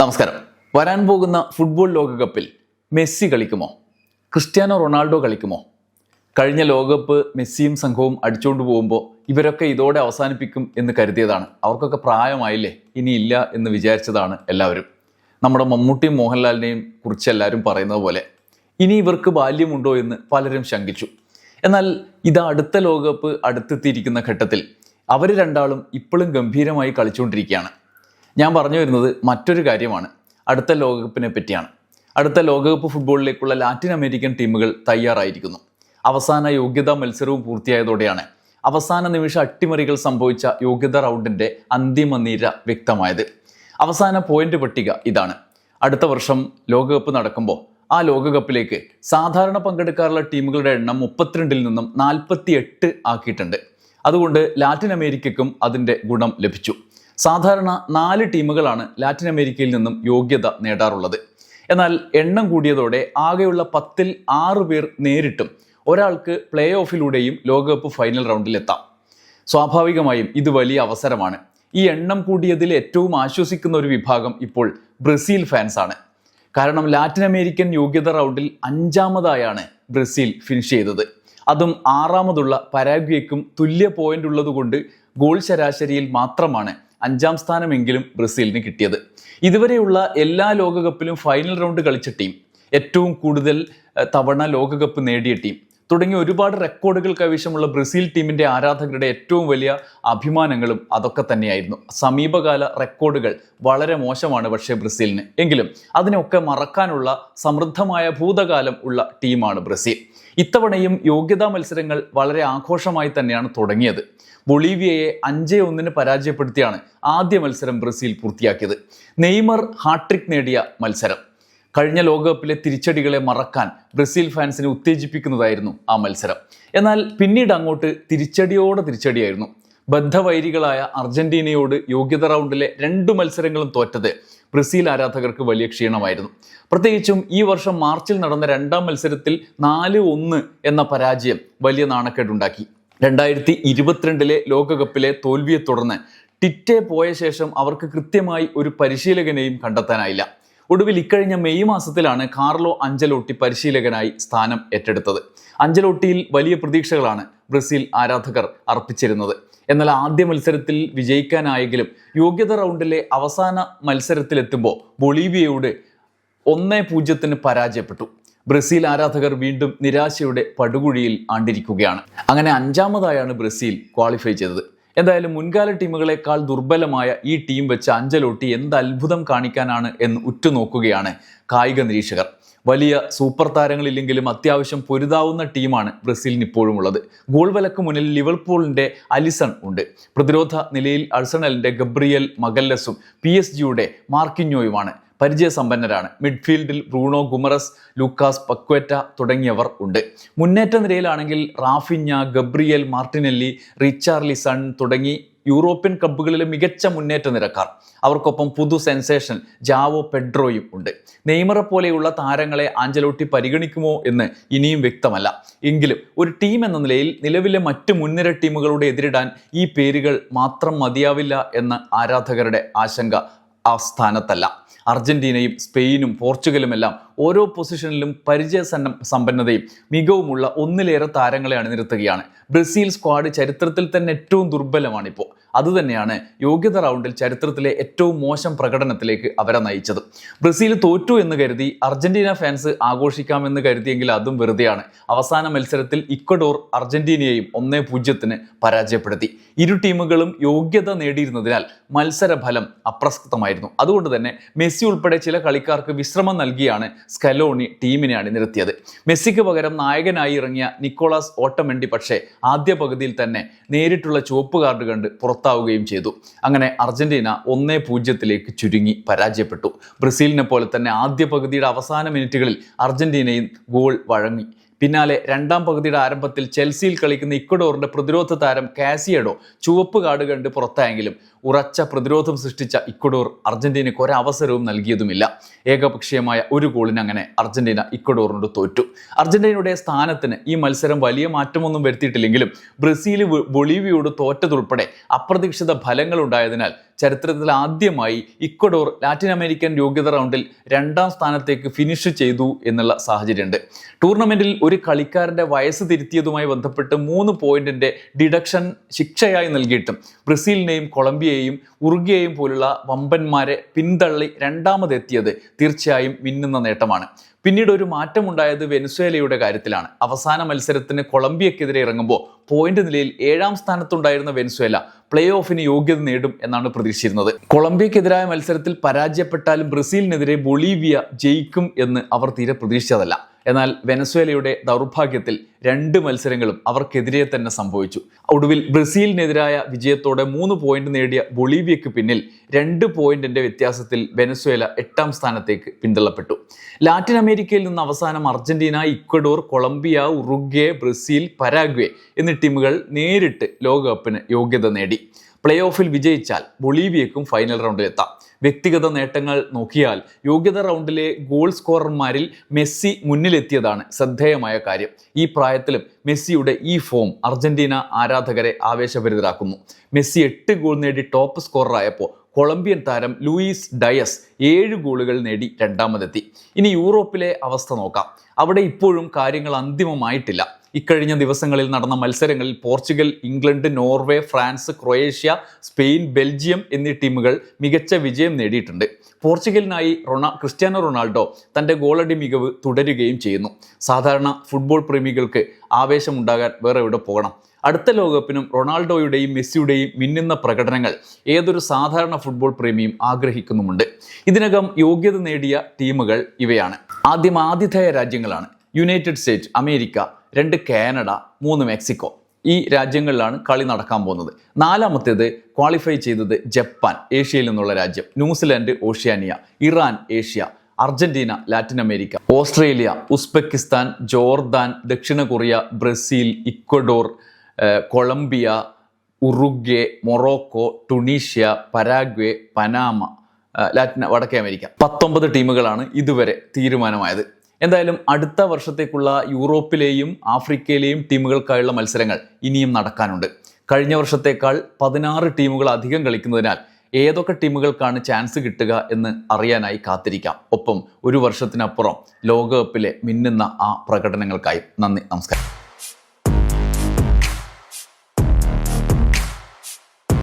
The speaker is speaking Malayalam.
നമസ്കാരം. വരാൻ പോകുന്ന ഫുട്ബോൾ ലോകകപ്പിൽ മെസ്സി കളിക്കുമോ? ക്രിസ്ത്യാനോ റൊണാൾഡോ കളിക്കുമോ? കഴിഞ്ഞ ലോകകപ്പ് മെസ്സിയും സംഘവും അടിച്ചുകൊണ്ട് പോകുമ്പോൾ ഇവരൊക്കെ ഇതോടെ അവസാനിപ്പിക്കും എന്ന് കരുതിയതാണ്. അവർക്കൊക്കെ പ്രായമായില്ലേ? ഇനിയില്ല എന്ന് വിചാരിച്ചതാണ് എല്ലാവരും. നമ്മുടെ മമ്മൂട്ടിയും മോഹൻലാലിനെയും കുറിച്ച് എല്ലാവരും പറയുന്നത് പോലെ ഇനി ഇവർക്ക് ബാല്യമുണ്ടോ എന്ന് പലരും ശങ്കിച്ചു. എന്നാൽ ഇത് അടുത്ത ലോകകപ്പ് അടുത്തെത്തിയിരിക്കുന്ന ഘട്ടത്തിൽ അവർ രണ്ടാളും ഇപ്പോഴും ഗംഭീരമായി കളിച്ചുകൊണ്ടിരിക്കുകയാണ്. ഞാൻ പറഞ്ഞു വരുന്നത് മറ്റൊരു കാര്യമാണ്. അടുത്ത ലോകകപ്പിനെ പറ്റിയാണ്. അടുത്ത ലോകകപ്പ് ഫുട്ബോളിലേക്കുള്ള ലാറ്റിൻ അമേരിക്കൻ ടീമുകൾ തയ്യാറായിരിക്കുന്നു. അവസാന യോഗ്യതാ മത്സരവും പൂർത്തിയായതോടെയാണ്. അവസാന നിമിഷ അട്ടിമറികൾ സംഭവിച്ച യോഗ്യത റൗണ്ടിന്റെ അന്തിമ നിര വ്യക്തമായത്. അവസാന പോയിന്റ് പട്ടിക ഇതാണ്. അടുത്ത വർഷം ലോകകപ്പ് നടക്കുമ്പോൾ ആ ലോകകപ്പിലേക്ക് സാധാരണ പങ്കെടുക്കാറുള്ള ടീമുകളുടെ എണ്ണം മുപ്പത്തിരണ്ടിൽ നിന്നും നാൽപ്പത്തി എട്ട് ആക്കിയിട്ടുണ്ട്. അതുകൊണ്ട് ലാറ്റിൻ അമേരിക്കയ്ക്കും അതിന്റെ ഗുണം ലഭിച്ചു. സാധാരണ നാല് ടീമുകളാണ് ലാറ്റിൻ അമേരിക്കയിൽ നിന്നും യോഗ്യത നേടാറുള്ളത്. എന്നാൽ എണ്ണം കൂടിയതോടെ ആകെയുള്ള പത്തിൽ ആറ് പേർ നേരിട്ടും ഒരാൾക്ക് പ്ലേ ഓഫിലൂടെയും ലോകകപ്പ് ഫൈനൽ റൗണ്ടിലെത്താം. സ്വാഭാവികമായും ഇത് വലിയ അവസരമാണ്. ഈ എണ്ണം കൂടിയതിൽ ഏറ്റവും ആശ്വസിക്കുന്ന ഒരു വിഭാഗം ഇപ്പോൾ ബ്രസീൽ ഫാൻസാണ് കാരണം ലാറ്റിൻ അമേരിക്കൻ യോഗ്യത റൗണ്ടിൽ അഞ്ചാമതായാണ് ബ്രസീൽ ഫിനിഷ് ചെയ്തത്. അതും ആറാമതുള്ള പരാഗ്വേക്കും തുല്യ പോയിന്റ് ഉള്ളതുകൊണ്ട് ഗോൾ ശരാശരിയിൽ മാത്രമാണ് അഞ്ചാം സ്ഥാനമെങ്കിലും ബ്രസീലിന് കിട്ടിയത്. ഇതുവരെയുള്ള എല്ലാ ലോകകപ്പിലും ഫൈനൽ റൗണ്ട് കളിച്ച ടീം ഏറ്റവും കൂടുതൽ തവണ ലോകകപ്പ് നേടിയ ടീം തുടങ്ങിയ ഒരുപാട് റെക്കോർഡുകൾ കൈവശമുള്ള ബ്രസീൽ ടീമിന്റെ ആരാധകരുടെ ഏറ്റവും വലിയ അഭിമാനങ്ങളും അതൊക്കെ തന്നെയായിരുന്നു. സമീപകാല റെക്കോർഡുകൾ വളരെ മോശമാണ് പക്ഷേ ബ്രസീലിന്. എങ്കിലും അതിനൊക്കെ മറക്കാനുള്ള സമൃദ്ധമായ ഭൂതകാലം ഉള്ള ടീമാണ് ബ്രസീൽ. ഇത്തവണയും യോഗ്യതാ മത്സരങ്ങൾ വളരെ ആഘോഷമായി തന്നെയാണ് തുടങ്ങിയത്. ബൊളീവിയയെ അഞ്ചേ ഒന്നിന് പരാജയപ്പെടുത്തിയാണ് ആദ്യ മത്സരം ബ്രസീൽ പൂർത്തിയാക്കിയത്. നെയ്മർ ഹാട്രിക് നേടിയ മത്സരം. കഴിഞ്ഞ ലോകകപ്പിലെ തിരിച്ചടികളെ മറക്കാൻ ബ്രസീൽ ഫാൻസിനെ ഉത്തേജിപ്പിക്കുന്നതായിരുന്നു ആ മത്സരം. എന്നാൽ പിന്നീട് അങ്ങോട്ട് തിരിച്ചടിയോടെ തിരിച്ചടിയായിരുന്നു. ബദ്ധവൈരികളായ അർജന്റീനയോട് യോഗ്യത റൗണ്ടിലെ രണ്ട് മത്സരങ്ങളും തോറ്റത് ബ്രസീൽ ആരാധകർക്ക് വലിയ ക്ഷീണമായിരുന്നു. പ്രത്യേകിച്ചും ഈ വർഷം മാർച്ചിൽ നടന്ന രണ്ടാം മത്സരത്തിൽ നാല് ഒന്ന് എന്ന പരാജയം വലിയ നാണക്കേടുണ്ടാക്കി. രണ്ടായിരത്തി ഇരുപത്തിരണ്ടിലെ ലോകകപ്പിലെ തോൽവിയെ തുടർന്ന് ടിറ്റേ പോയ ശേഷം അവർക്ക് കൃത്യമായി ഒരു പരിശീലകനെയും കണ്ടെത്താനായില്ല. ഒടുവിൽ ഇക്കഴിഞ്ഞ മെയ് മാസത്തിലാണ് കാർലോ അഞ്ചലോട്ടി പരിശീലകനായി സ്ഥാനം ഏറ്റെടുത്തത്. അഞ്ചലോട്ടിയിൽ വലിയ പ്രതീക്ഷകളാണ് ബ്രസീൽ ആരാധകർ അർപ്പിച്ചിരുന്നത്. എന്നാൽ ആദ്യ മത്സരത്തിൽ വിജയിക്കാനായെങ്കിലും യോഗ്യത റൗണ്ടിലെ അവസാന മത്സരത്തിലെത്തുമ്പോൾ ബൊളീവിയയോട് ഒന്നേ പൂജ്യത്തിന് പരാജയപ്പെട്ടു. ബ്രസീൽ ആരാധകർ വീണ്ടും നിരാശയുടെ പടുകുഴിയിൽ ആണ്ടിരിക്കുകയാണ്. അങ്ങനെ അഞ്ചാമതായാണ് ബ്രസീൽ ക്വാളിഫൈ ചെയ്തത്. എന്തായാലും മുൻകാല ടീമുകളെക്കാൾ ദുർബലമായ ഈ ടീം വെച്ച് അഞ്ചലോട്ടി എന്ത് അത്ഭുതം കാണിക്കാനാണ് എന്ന് ഉറ്റുനോക്കുകയാണ് കായിക നിരീക്ഷകർ. വലിയ സൂപ്പർ താരങ്ങളില്ലെങ്കിലും അത്യാവശ്യം പൊരുതാവുന്ന ടീമാണ് ബ്രസീലിന് ഇപ്പോഴും ഉള്ളത് ഗോൾ വിലക്ക് മുന്നിൽ ലിവർപൂളിന്റെ അലിസൺ ഉണ്ട്. പ്രതിരോധ നിലയിൽ അഴ്സണലിന്റെ ഗബ്രിയൽ മഗല്ലസും പി എസ് ജിയുടെ മാർക്കിഞ്ഞോയുമാണ്. പരിചയസമ്പന്നരാണ്. മിഡ്ഫീൽഡിൽ ബ്രൂണോ ഗുമറസ് ലൂക്കാസ് പക്വറ്റ തുടങ്ങിയവർ ഉണ്ട്. മുന്നേറ്റ നിരയിലാണെങ്കിൽ റാഫിഞ്ഞ ഗബ്രിയൽ മാർട്ടിനെല്ലി റിച്ചാർലിസൺ തുടങ്ങി യൂറോപ്യൻ ക്ലബ്ബുകളിലെ മികച്ച മുന്നേറ്റ നിരക്കാർ. അവർക്കൊപ്പം പുതു സെൻസേഷൻ ജാവോ പെഡ്രോയും ഉണ്ട്. നെയ്മറെ പോലെയുള്ള താരങ്ങളെ ആഞ്ചലോട്ടി പരിഗണിക്കുമോ എന്ന് ഇനിയും വ്യക്തമല്ല. എങ്കിലും ഒരു ടീം എന്ന നിലയിൽ നിലവിലെ മറ്റ് മുൻനിര ടീമുകളോട് എതിരിടാൻ ഈ പേരുകൾ മാത്രം മതിയാവില്ല എന്ന ആരാധകരുടെ ആശങ്ക ആ സ്ഥാനത്തല്ല. അർജന്റീനയും സ്പെയിനും പോർച്ചുഗലുമെല്ലാം ഓരോ പൊസിഷനിലും പരിചയ സമ്പന്നതയും മികവുമുള്ള ഒന്നിലേറെ താരങ്ങളെ അണിനിരത്തുകയാണ്. ബ്രസീൽ സ്ക്വാഡ് ചരിത്രത്തിൽ തന്നെ ഏറ്റവും ദുർബലമാണിപ്പോൾ അതുതന്നെയാണ് യോഗ്യത റൗണ്ടിൽ ചരിത്രത്തിലെ ഏറ്റവും മോശം പ്രകടനത്തിലേക്ക് അവരെ നയിച്ചത്. ബ്രസീൽ തോറ്റു എന്ന് കരുതി അർജന്റീന ഫാൻസ് ആഘോഷിക്കാമെന്ന് കരുതിയെങ്കിൽ അതും വെറുതെയാണ്. അവസാന മത്സരത്തിൽ ഇക്വഡോർ അർജന്റീനയെയും ഒന്നേ പൂജ്യത്തിന് പരാജയപ്പെടുത്തി. ഇരു ടീമുകളും യോഗ്യത നേടിയിരുന്നതിനാൽ മത്സരഫലം അപ്രസക്തമായിരുന്നു. അതുകൊണ്ട് തന്നെ മെസ്സി ഉൾപ്പെടെ ചില കളിക്കാർക്ക് വിശ്രമം നൽകിയാണ് സ്കലോണി ടീമിനെ അണിനിരത്തിയത് മെസ്സിക്ക് പകരം നായകനായി ഇറങ്ങിയ നിക്കോളാസ് ഓട്ടമെണ്ടി പക്ഷേ ആദ്യ പകുതിയിൽ തന്നെ നേരിട്ടുള്ള ചുവപ്പ് കാർഡ് കണ്ട് പുറത്താവുകയും ചെയ്തു. അങ്ങനെ അർജന്റീന ഒന്നേ പൂജ്യത്തിലേക്ക് ചുരുങ്ങി പരാജയപ്പെട്ടു. ബ്രസീലിനെ പോലെ തന്നെ ആദ്യ പകുതിയുടെ അവസാന മിനിറ്റുകളിൽ അർജന്റീനയും ഗോൾ വഴങ്ങി. പിന്നാലെ രണ്ടാം പകുതിയുടെ ആരംഭത്തിൽ ചെൽസിയിൽ കളിക്കുന്ന ഇക്വഡോറിന്റെ പ്രതിരോധ താരം കാസിയഡോ ചുവപ്പ് കാർഡ് കണ്ട് പുറത്തായെങ്കിലും ഉറച്ച പ്രതിരോധം സൃഷ്ടിച്ച ഇക്വഡോർ അർജന്റീനയ്ക്ക് ഒരവസരവും നൽകിയതുമില്ല. ഏകപക്ഷീയമായ ഒരു ഗോളിന് അങ്ങനെ അർജന്റീന ഇക്വഡോറിനോട് തോറ്റു. അർജന്റീനയുടെ സ്ഥാനത്തിന് ഈ മത്സരം വലിയ മാറ്റമൊന്നും വരുത്തിയിട്ടില്ലെങ്കിലും ബ്രസീൽ ബൊളീവിയോട് തോറ്റതുൾപ്പെടെ അപ്രതീക്ഷിത ഫലങ്ങൾ ഉണ്ടായതിനാൽ ചരിത്രത്തിൽ ആദ്യമായി ഇക്വഡോർ ലാറ്റിൻ അമേരിക്കൻ യോഗ്യത റൗണ്ടിൽ രണ്ടാം സ്ഥാനത്തേക്ക് ഫിനിഷ് ചെയ്തു എന്നുള്ള സാഹചര്യമുണ്ട്. ടൂർണമെന്റിൽ ഒരു കളിക്കാരന്റെ വയസ്സ് തിരുത്തിയതുമായി ബന്ധപ്പെട്ട് മൂന്ന് പോയിന്റിന്റെ ഡിഡക്ഷൻ ശിക്ഷയായി നൽകിയിട്ടും ബ്രസീലിനെയും കൊളംബിയയെയും ഉറുഗിയെയും പോലുള്ള വമ്പന്മാരെ പിന്തള്ളി രണ്ടാമതെത്തിയത് തീർച്ചയായും മിന്നുന്ന നേട്ടമാണ്. പിന്നീട് ഒരു മാറ്റമുണ്ടായത് വെനസ്വേലയുടെ കാര്യത്തിലാണ്. അവസാന മത്സരത്തിന് കൊളംബിയക്കെതിരെ ഇറങ്ങുമ്പോൾ പോയിന്റ് നിലയിൽ ഏഴാം സ്ഥാനത്തുണ്ടായിരുന്ന വെനുസ്വേല പ്ലേ ഓഫിന് യോഗ്യത നേടും എന്നാണ് പ്രതീക്ഷിച്ചിരുന്നത്. കൊളംബിയക്കെതിരായ മത്സരത്തിൽ പരാജയപ്പെട്ടാലും ബ്രസീലിനെതിരെ ബൊളീവിയ ജയിക്കും എന്ന് അവർ തീരെ പ്രതീക്ഷിച്ചതല്ല. എന്നാൽ വെനസ്വേലയുടെ ദൗർഭാഗ്യത്തിൽ രണ്ട് മത്സരങ്ങളും അവർക്കെതിരെ തന്നെ സംഭവിച്ചു. ഒടുവിൽ ബ്രസീലിനെതിരായ വിജയത്തോടെ മൂന്ന് പോയിന്റ് നേടിയ ബൊളീവിയയ്ക്ക് പിന്നിൽ രണ്ട് പോയിന്റിന്റെ വ്യത്യാസത്തിൽ വെനസ്വേല എട്ടാം സ്ഥാനത്തേക്ക് പിന്തള്ളപ്പെട്ടു. ലാറ്റിൻ അമേരിക്കയിൽ നിന്ന് അവസാനം Argentina Ecuador Colombia Uruguay Brazil Paraguay എന്നീ ടീമുകൾ നേരിട്ട് ലോകകപ്പിന് യോഗ്യത നേടി. പ്ലേ ഓഫിൽ വിജയിച്ചാൽ ബൊളീവിയക്കും ഫൈനൽ റൗണ്ടിലെത്താം വ്യക്തിഗത നേട്ടങ്ങൾ നോക്കിയാൽ യോഗ്യത റൗണ്ടിലെ ഗോൾ സ്കോറർമാരിൽ മെസ്സി മുന്നിലെത്തിയതാണ് ശ്രദ്ധേയമായ കാര്യം. ഈ പ്രായത്തിലും മെസ്സിയുടെ ഈ ഫോം അർജന്റീന ആരാധകരെ ആവേശഭരിതരാക്കുന്നു. മെസ്സി എട്ട് ഗോൾ നേടി ടോപ്പ് സ്കോററായപ്പോൾ കൊളംബിയൻ താരം ലൂയിസ് ഡയസ് ഏഴ് ഗോളുകൾ നേടി രണ്ടാമതെത്തി. ഇനി യൂറോപ്പിലെ അവസ്ഥ നോക്കാം. അവിടെ ഇപ്പോഴും കാര്യങ്ങൾ അന്തിമമായിട്ടില്ല. ഇക്കഴിഞ്ഞ ദിവസങ്ങളിൽ നടന്ന മത്സരങ്ങളിൽ Portugal England Norway France Croatia Spain Belgium എന്നീ ടീമുകൾ മികച്ച വിജയം നേടിയിട്ടുണ്ട്. പോർച്ചുഗലിനായി റൊണാ ക്രിസ്ത്യാനോ റൊണാൾഡോ തന്റെ ഗോളടി മികവ് തുടരുകയും ചെയ്യുന്നു. സാധാരണ ഫുട്ബോൾ പ്രേമികൾക്ക് ആവേശമുണ്ടാകാൻ വേറെ എവിടെ പോകണം? അടുത്ത ലോകകപ്പിനും റൊണാൾഡോയുടെയും മെസ്സിയുടെയും മിന്നുന്ന പ്രകടനങ്ങൾ ഏതൊരു സാധാരണ ഫുട്ബോൾ പ്രേമിയും ആഗ്രഹിക്കുന്നുമുണ്ട്. ഇതിനകം യോഗ്യത നേടിയ ടീമുകൾ ഇവയാണ്. ആദ്യം ആതിഥേയ രാജ്യങ്ങളാണ്. യുണൈറ്റഡ് സ്റ്റേറ്റ്സ് അമേരിക്ക രണ്ട് കാനഡ മൂന്ന് മെക്സിക്കോ ഈ രാജ്യങ്ങളിലാണ് കളി നടക്കാൻ പോകുന്നത്. നാലാമത്തേത് ക്വാളിഫൈ ചെയ്തത് ജപ്പാൻ ഏഷ്യയിൽ നിന്നുള്ള രാജ്യം. New Zealand Oceania Iran Asia Argentina Latin America Australia Uzbekistan Jordan ദക്ഷിണ Korea Brazil Ecuador Colombia Uruguay Morocco Tunisia Paraguay Panama Latin വടക്കേ അമേരിക്ക. പത്തൊമ്പത് ടീമുകളാണ് ഇതുവരെ തീരുമാനമായത്. എന്തായാലും അടുത്ത വർഷത്തേക്കുള്ള യൂറോപ്പിലെയും ആഫ്രിക്കയിലെയും ടീമുകൾക്കായുള്ള മത്സരങ്ങൾ ഇനിയും നടക്കാനുണ്ട്. കഴിഞ്ഞ വർഷത്തേക്കാൾ പതിനാറ് ടീമുകൾ അധികം കളിക്കുന്നതിനാൽ ഏതൊക്കെ ടീമുകൾക്കാണ് ചാൻസ് കിട്ടുക എന്ന് അറിയാനായി കാത്തിരിക്കാം. ഒപ്പം ഒരു വർഷത്തിനപ്പുറം ലോകകപ്പിലെ മിന്നുന്ന ആ പ്രകടനങ്ങൾക്കായി. നന്ദി നമസ്കാരം.